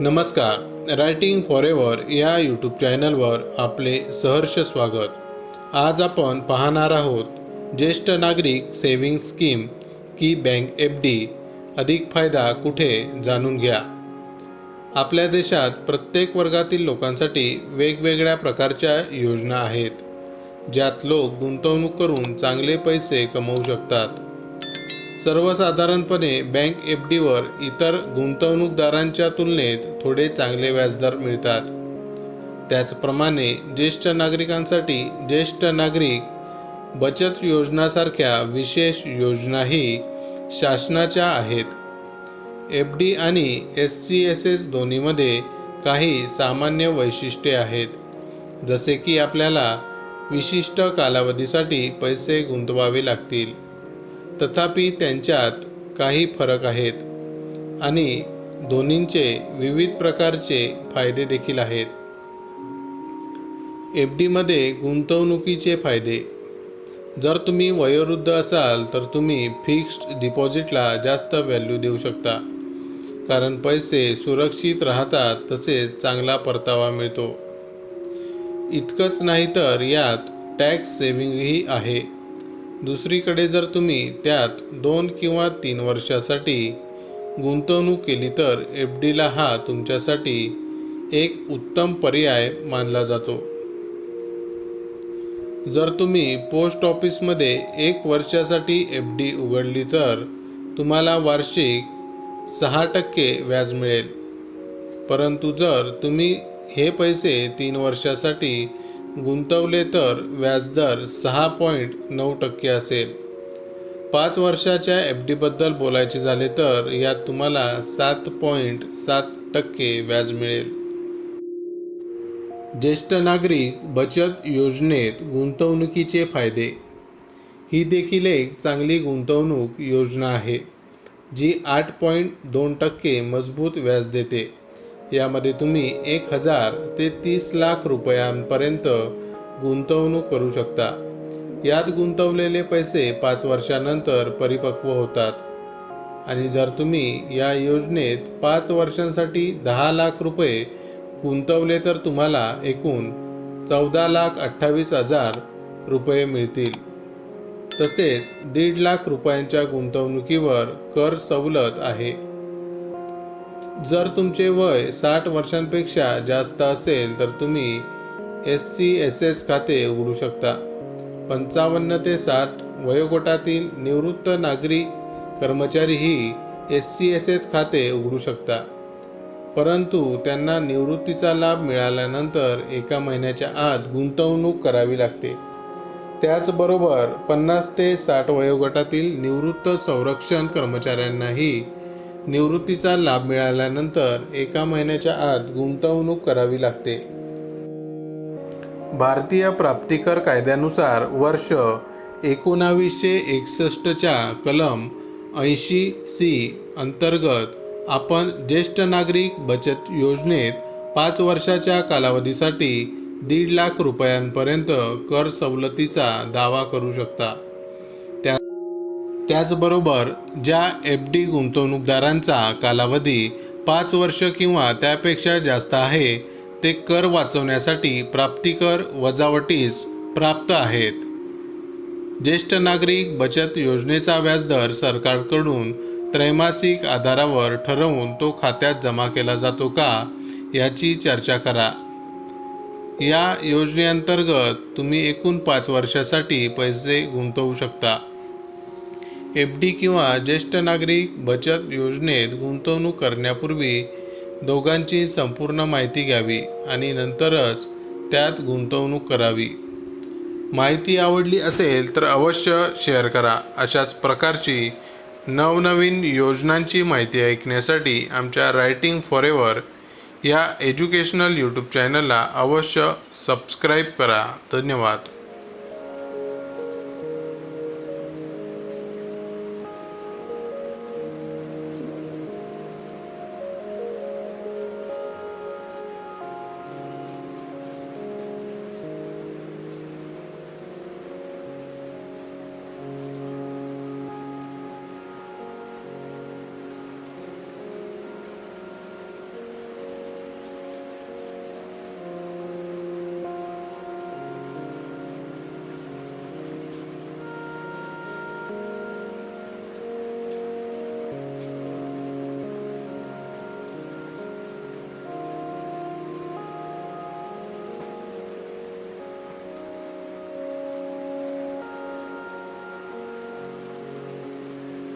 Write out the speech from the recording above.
नमस्कार. Writing for ever या YouTube चॅनलवर आपले सहर्ष स्वागत. आज आपण पाहणार आहोत ज्येष्ठ नागरिक सेव्हिंग स्कीम की बँक एफ डी अधिक फायदा कुठे जाणून घ्या? आपल्या देशात प्रत्येक वर्गातील लोकांसाठी वेगवेगळ्या प्रकारच्या योजना आहेत. ज्यात लोक गुंतवणूक करून चांगले पैसे कमवू शकतात. सर्वसाधारणपणे बँक एफ डीवर इतर गुंतवणूकदारांच्या तुलनेत थोडे चांगले व्याजदर मिळतात. त्याचप्रमाणे ज्येष्ठ नागरिकांसाठी ज्येष्ठ नागरिक बचत योजनासारख्या विशेष योजनाही शासनाच्या आहेत. एफ डी आणि एस सी एस एस दोन्हीमध्ये काही सामान्य वैशिष्ट्ये आहेत. जसे की आपल्याला विशिष्ट कालावधीसाठी पैसे गुंतवावे लागतील. तथापि त्यांच्यात काही फरक आहेत आणि दोन्हींचे विविध प्रकारचे फायदे देखील आहेत. एफ डीमध्ये गुंतवणुकीचे फायदे. जर तुम्ही वयोवृद्ध असाल तर तुम्ही फिक्स्ड डिपॉझिटला जास्त व्हॅल्यू देऊ शकता कारण पैसे सुरक्षित राहतात तसेच चांगला परतावा मिळतो. इतकंच नाही तर यात टॅक्स सेव्हिंगही आहे. दुसरीकडे जर तुम्ही त्यात दोन किंवा तीन वर्षासाठी गुंतवणूक केली तर एफ डीला हा तुमच्यासाठी एक उत्तम पर्याय मानला जातो. जर तुम्ही पोस्ट ऑफिसमध्ये एक वर्षासाठी एफ डी उघडली तर तुम्हाला वार्षिक सहा टक्के व्याज मिळेल. परंतु जर तुम्ही हे पैसे तीन वर्षासाठी गुंतवले तर व्याजदर सहा पॉईंट नऊ टक्के असेल. पाच वर्षाच्या एफ डीबद्दल बोलायचे झाले तर यात तुम्हाला सात पॉईंट सात टक्के व्याज मिळेल. ज्येष्ठ नागरिक बचत योजनेत गुंतवणुकीचे फायदे. ही देखील एक चांगली गुंतवणूक योजना आहे जी आठ पॉईंट दोन टक्के मजबूत व्याज देते. यामध्ये तुम्ही एक हजार ते तीस लाख रुपयांपर्यंत गुंतवणूक करू शकता. यात गुंतवलेले पैसे पाच वर्षानंतर परिपक्व होतात. आणि जर तुम्ही या योजनेत पाच वर्षांसाठी दहा लाख रुपये गुंतवले तर तुम्हाला एकूण चौदा लाख अठ्ठावीस हजार रुपये मिळतील. तसेच दीड लाख रुपयांच्या गुंतवणुकीवर कर सवलत आहे. जर तुमचे वय साठ वर्षांपेक्षा जास्त असेल तर तुम्ही एस सी एस एस खाते उघडू शकता. पंचावन्न ते साठ वयोगटातील निवृत्त नागरी कर्मचारीही एस सी एस एस खाते उघडू शकता. परंतु त्यांना निवृत्तीचा लाभ मिळाल्यानंतर एका महिन्याच्या आत गुंतवणूक करावी लागते. त्याचबरोबर पन्नास ते साठ वयोगटातील निवृत्त संरक्षण कर्मचाऱ्यांनाही निवृत्तीचा लाभ मिळाल्यानंतर एका महिन्याच्या आत गुंतवणूक करावी लागते. भारतीय प्राप्तिकर कायद्यानुसार वर्ष एकोणावीसशे एकसष्टच्या कलम ऐंशी सी अंतर्गत आपण ज्येष्ठ नागरिक बचत योजनेत पाच वर्षाच्या कालावधीसाठी दीड लाख रुपयांपर्यंत कर सवलतीचा दावा करू शकता. त्याचबरोबर ज्या एफ डी गुंतवणूकदारांचा कालावधी पाच वर्ष किंवा त्यापेक्षा जास्त आहे ते कर वाचवण्यासाठी प्राप्तिकर वजावटीस प्राप्त आहेत. ज्येष्ठ नागरिक बचत योजनेचा व्याजदर सरकारकडून त्रैमासिक आधारावर ठरवून तो खात्यात जमा केला जातो का याची चर्चा करा. या योजनेअंतर्गत तुम्ही एकूण पाच वर्षासाठी पैसे गुंतवू शकता. एफ डी किंवा ज्येष्ठ नागरिक बचत योजनेत गुंतवणूक करण्यापूर्वी दोघांची संपूर्ण माहिती घ्यावी आणि नंतरच त्यात गुंतवणूक करावी. माहिती आवडली असेल तर अवश्य शेअर करा. अशाच प्रकारची नवनवीन योजनांची माहिती ऐकण्यासाठी आमच्या रायटिंग फॉर एव्हर या एज्युकेशनल यूट्यूब चॅनलला अवश्य सबस्क्राईब करा. धन्यवाद.